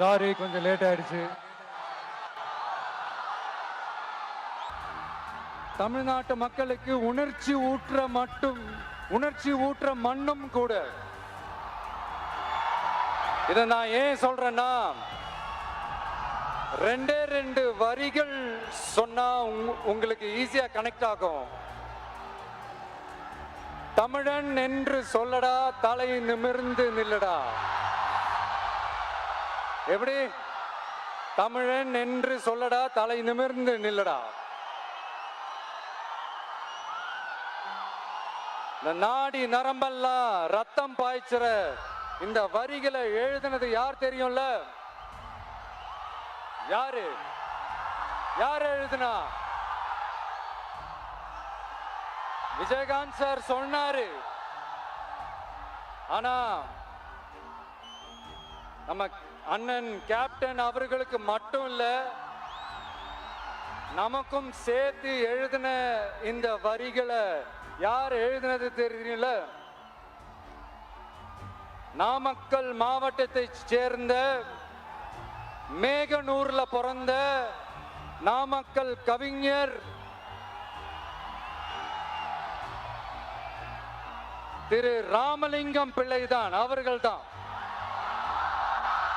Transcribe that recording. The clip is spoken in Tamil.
சாரி கொஞ்சம் லேட் ஆயிடுச்சு. தமிழ்நாட்டு மக்களுக்கு உணர்ச்சி ஊற்ற மட்டும் உணர்ச்சி ஊற்ற மண்ணும் கூட. இதை நான் ஏன் சொல்றேன்னா ரெண்டே ரெண்டு வரிகள் சொன்னா உங்களுக்கு ஈஸியா கனெக்ட் ஆகும். தமிழன் என்று சொல்லடா தலை நிமிர்ந்து நில்லடா. எப்படி? தமிழன் என்று சொல்லடா தலை நிமிர்ந்து நில்லடா. இந்த நாடி நரம்பெல்லாம் ரத்தம் பாய்ச்சற இந்த வரிகளை எழுதினது யார் தெரியும்ல? யாரு? யார் எழுதுனா? விஜயகாந்த் சார் சொன்னாரு. ஆனா நம்ம அண்ணன் கேப்டன் அவர்களுக்கு மட்டும் இல்ல நமக்கும் சேர்த்து எழுதின இந்த வரிகளை யார் எழுதினது தெரியல நாமக்கல் மாவட்டத்தை சேர்ந்த மேகனூர்ல பிறந்த நாமக்கல் கவிஞர் திரு ராமலிங்கம் பிள்ளைதான் அவர்கள்தான்.